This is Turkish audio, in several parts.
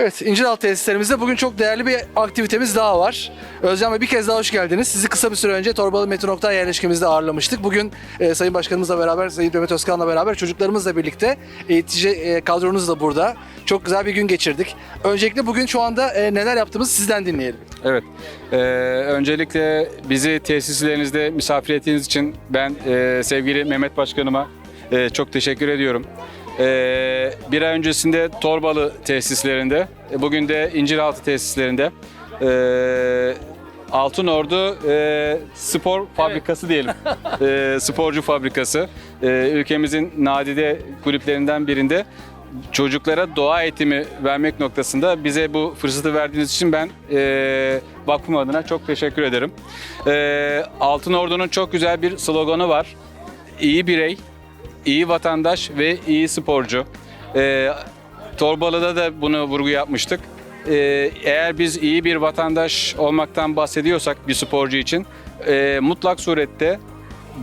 Evet, İnciraltı tesislerimizde bugün çok değerli bir aktivitemiz daha var. Özcan Bey bir kez daha hoş geldiniz. Sizi kısa bir süre önce Torbalı Metin Oktay yerleşkemizde ağırlamıştık. Bugün e, Sayın Başkanımızla beraber, Sayın Demet Özkan'la beraber çocuklarımızla birlikte eğitici e, kadronuz da burada. Çok güzel bir gün geçirdik. Öncelikle bugün şu anda e, neler yaptığımızı sizden dinleyelim. Evet. Ee, öncelikle bizi tesislerinizde misafir ettiğiniz için ben e, sevgili Mehmet Başkanıma e, çok teşekkür ediyorum. Ee, bir ay öncesinde Torbalı tesislerinde, bugün de İnciraltı tesislerinde e, Altın Ordu e, spor fabrikası diyelim. E, sporcu fabrikası. E, ülkemizin nadide kulüplerinden birinde çocuklara doğa eğitimi vermek noktasında bize bu fırsatı verdiğiniz için ben e, vakfım adına çok teşekkür ederim. E, Altın Ordu'nun çok güzel bir sloganı var. İyi birey, iyi vatandaş ve iyi sporcu. E, Torbalı'da da bunu vurgu yapmıştık. E, eğer biz iyi bir vatandaş olmaktan bahsediyorsak bir sporcu için e, mutlak surette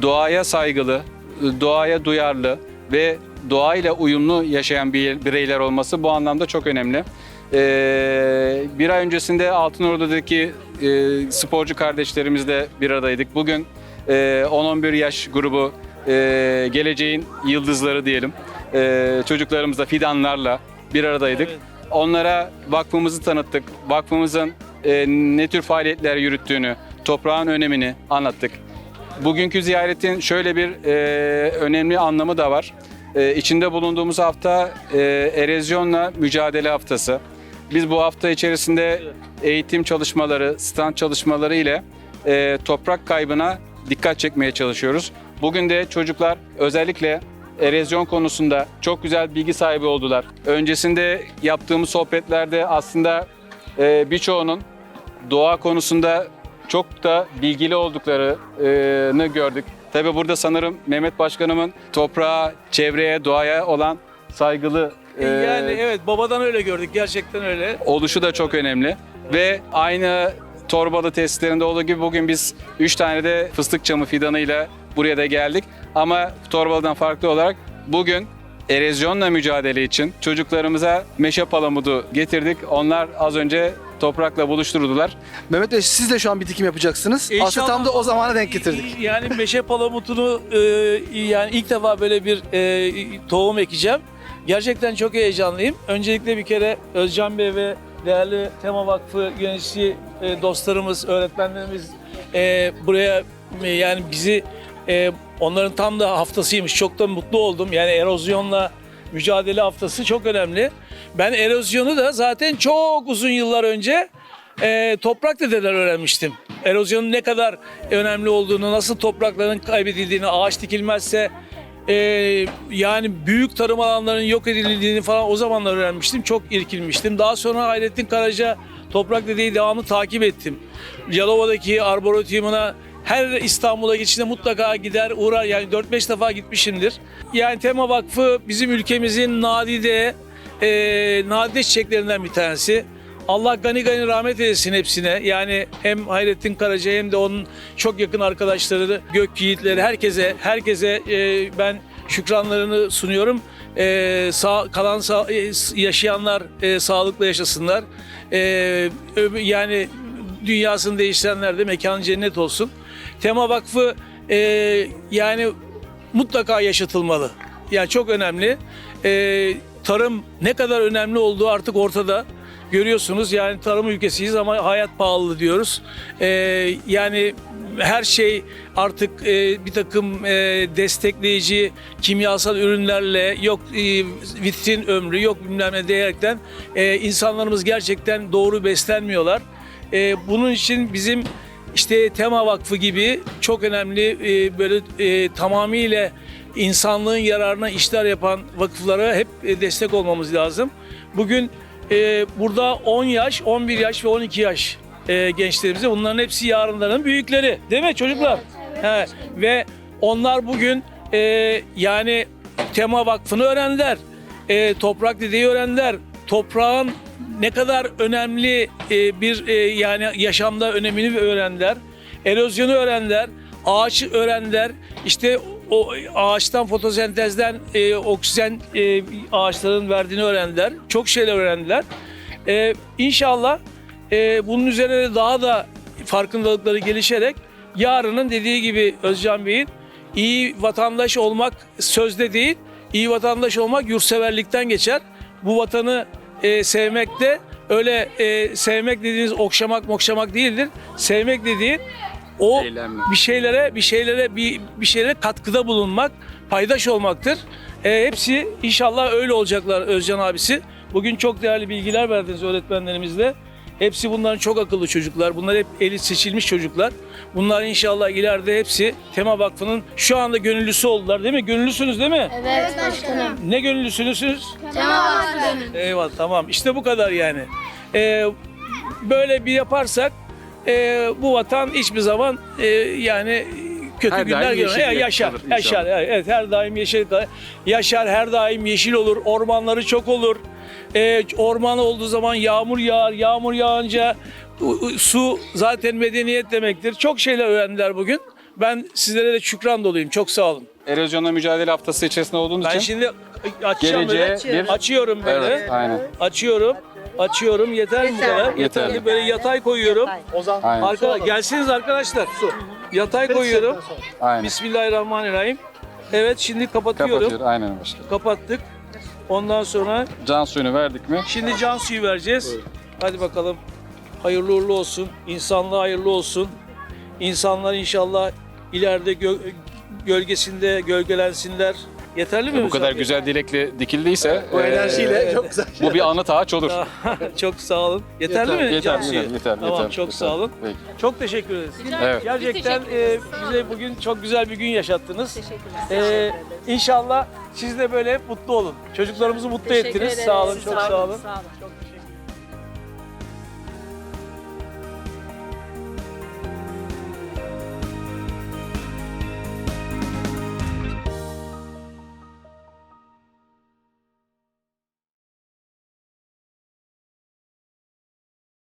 doğaya saygılı, doğaya duyarlı ve doğayla uyumlu yaşayan bir bireyler olması bu anlamda çok önemli. Ee, bir ay öncesinde Altınordu'daki e, sporcu kardeşlerimizle bir aradaydık. Bugün e, 10-11 yaş grubu e, geleceğin yıldızları diyelim. E, çocuklarımızla, fidanlarla bir aradaydık. Onlara vakfımızı tanıttık. Vakfımızın e, ne tür faaliyetler yürüttüğünü, toprağın önemini anlattık. Bugünkü ziyaretin şöyle bir e, önemli anlamı da var. E, içinde bulunduğumuz hafta e, erozyonla mücadele haftası. Biz bu hafta içerisinde eğitim çalışmaları, stand çalışmaları ile e, toprak kaybına dikkat çekmeye çalışıyoruz. Bugün de çocuklar özellikle erozyon konusunda çok güzel bilgi sahibi oldular. Öncesinde yaptığımız sohbetlerde aslında e, birçoğunun doğa konusunda çok da bilgili olduklarını gördük. Tabii burada sanırım Mehmet Başkanımın toprağa, çevreye, doğaya olan saygılı e, Yani evet babadan öyle gördük gerçekten öyle. oluşu da çok önemli. Ve aynı Torbalı tesislerinde olduğu gibi bugün biz 3 tane de fıstık çamı fidanıyla buraya da geldik. Ama Torbalı'dan farklı olarak bugün erozyonla mücadele için çocuklarımıza meşe palamudu getirdik. Onlar az önce toprakla buluşturdular. Mehmet Bey siz de şu an bir dikim yapacaksınız. Aslında İnşallah- tam da o zamana denk getirdik. Yani meşe palamutunu e, yani ilk defa böyle bir e, tohum ekeceğim. Gerçekten çok heyecanlıyım. Öncelikle bir kere Özcan Bey ve değerli Tema Vakfı yöneticisi e, dostlarımız, öğretmenlerimiz e, buraya e, yani bizi onların tam da haftasıymış. Çok da mutlu oldum. Yani erozyonla mücadele haftası çok önemli. Ben erozyonu da zaten çok uzun yıllar önce e, toprak dedeler öğrenmiştim. Erozyonun ne kadar önemli olduğunu, nasıl toprakların kaybedildiğini, ağaç dikilmezse e, yani büyük tarım alanlarının yok edildiğini falan o zamanlar öğrenmiştim. Çok irkilmiştim. Daha sonra Hayrettin Karaca Toprak Dedeyi devamlı takip ettim. Yalova'daki arboretumuna her İstanbul'a geçişinde mutlaka gider uğrar yani 4-5 defa gitmişimdir. Yani Tema Vakfı bizim ülkemizin nadide e, nadide çiçeklerinden bir tanesi. Allah gani gani rahmet eylesin hepsine. Yani hem Hayrettin Karaca hem de onun çok yakın arkadaşları, gök yiğitleri herkese herkese e, ben şükranlarını sunuyorum. E, sağ, kalan sağ, e, yaşayanlar e, sağlıklı yaşasınlar. E, öbür- yani dünyasını değiştirenler de mekanı cennet olsun. Tema Vakfı e, yani mutlaka yaşatılmalı. Yani çok önemli. E, tarım ne kadar önemli olduğu artık ortada. Görüyorsunuz yani tarım ülkesiyiz ama hayat pahalı diyoruz. E, yani her şey artık e, bir takım e, destekleyici kimyasal ürünlerle yok e, vitrin ömrü yok bilmem ne diyerekten e, insanlarımız gerçekten doğru beslenmiyorlar. E, bunun için bizim işte Tema Vakfı gibi çok önemli e, böyle e, tamamıyla insanlığın yararına işler yapan vakıflara hep e, destek olmamız lazım. Bugün e, burada 10 yaş, 11 yaş ve 12 yaş e, gençlerimize bunların hepsi yarınların büyükleri. Değil mi çocuklar? He. Ve onlar bugün e, yani Tema Vakfı'nı öğrendiler. E, toprak dedeyi öğrendiler. Toprağın ne kadar önemli e, bir e, yani yaşamda önemini öğrendiler. Erozyonu öğrendiler. Ağaç öğrendiler. İşte o ağaçtan fotosentezden e, oksijen e, ağaçların verdiğini öğrendiler. Çok şeyler öğrendiler. Ee, inşallah e, bunun üzerine daha da farkındalıkları gelişerek yarının dediği gibi Özcan Bey'in iyi vatandaş olmak sözde değil, iyi vatandaş olmak yurtseverlikten geçer. Bu vatanı e, sevmek de öyle e, sevmek dediğiniz okşamak mokşamak değildir. Sevmek dediğin o Eylemle. bir şeylere bir şeylere bir, bir şeylere katkıda bulunmak, paydaş olmaktır. E, hepsi inşallah öyle olacaklar Özcan abisi. Bugün çok değerli bilgiler verdiniz öğretmenlerimizle. Hepsi bunların çok akıllı çocuklar. Bunlar hep elit seçilmiş çocuklar. Bunlar inşallah ileride hepsi Tema Vakfı'nın şu anda gönüllüsü oldular değil mi? Gönüllüsünüz değil mi? Evet başkanım. Ne gönüllüsünüz? Tema başkanım. Eyvallah tamam. İşte bu kadar yani. Ee, böyle bir yaparsak e, bu vatan hiçbir zaman e, yani kötü Her günler yeşil Ya- yaşar. Yaşar. Evet her daim yeşil kalır. Yaşar her daim yeşil olur. Ormanları çok olur. Ee, orman olduğu zaman yağmur yağar. Yağmur yağınca su zaten medeniyet demektir. Çok şeyler öğrendiler bugün. Ben sizlere de şükran doluyum. Çok sağ olun. Erozyonla mücadele haftası içerisinde olduğunuz Ben için şimdi açacağım geleceğe böyle. bir Açıyorum böyle. Evet, aynen. Açıyorum. Açıyorum. Yeter mi bu kadar? Yeterli. Böyle yatay koyuyorum. Aynen. Arka, gelsiniz arkadaşlar. Su. Yatay koyuyorum. Aynen. Bismillahirrahmanirrahim. Evet şimdi kapatıyorum. Kapatıyor. Aynen başkanım. Kapattık. Ondan sonra Can suyunu verdik mi? şimdi can suyu vereceğiz. Hadi bakalım. Hayırlı uğurlu olsun. İnsanlığa hayırlı olsun. İnsanlar inşallah ileride gö- gölgesinde gölgelensinler. Yeterli mi? Bu kadar güzel dilekle dikildiyse Bu e, enerjiyle çok güzel. bu bir anıt ağaç olur. çok sağ olun. Yeterli mi? Yeter, can yeter, yeter, Tamam yeter, çok yeter. sağ olun. Peki. Çok teşekkür ederiz. Evet. Gerçekten e, bize bugün çok güzel bir gün yaşattınız. E, inşallah siz de böyle mutlu olun. Çocuklarımızı mutlu ettiniz. Sağ olun, çok sağ olun.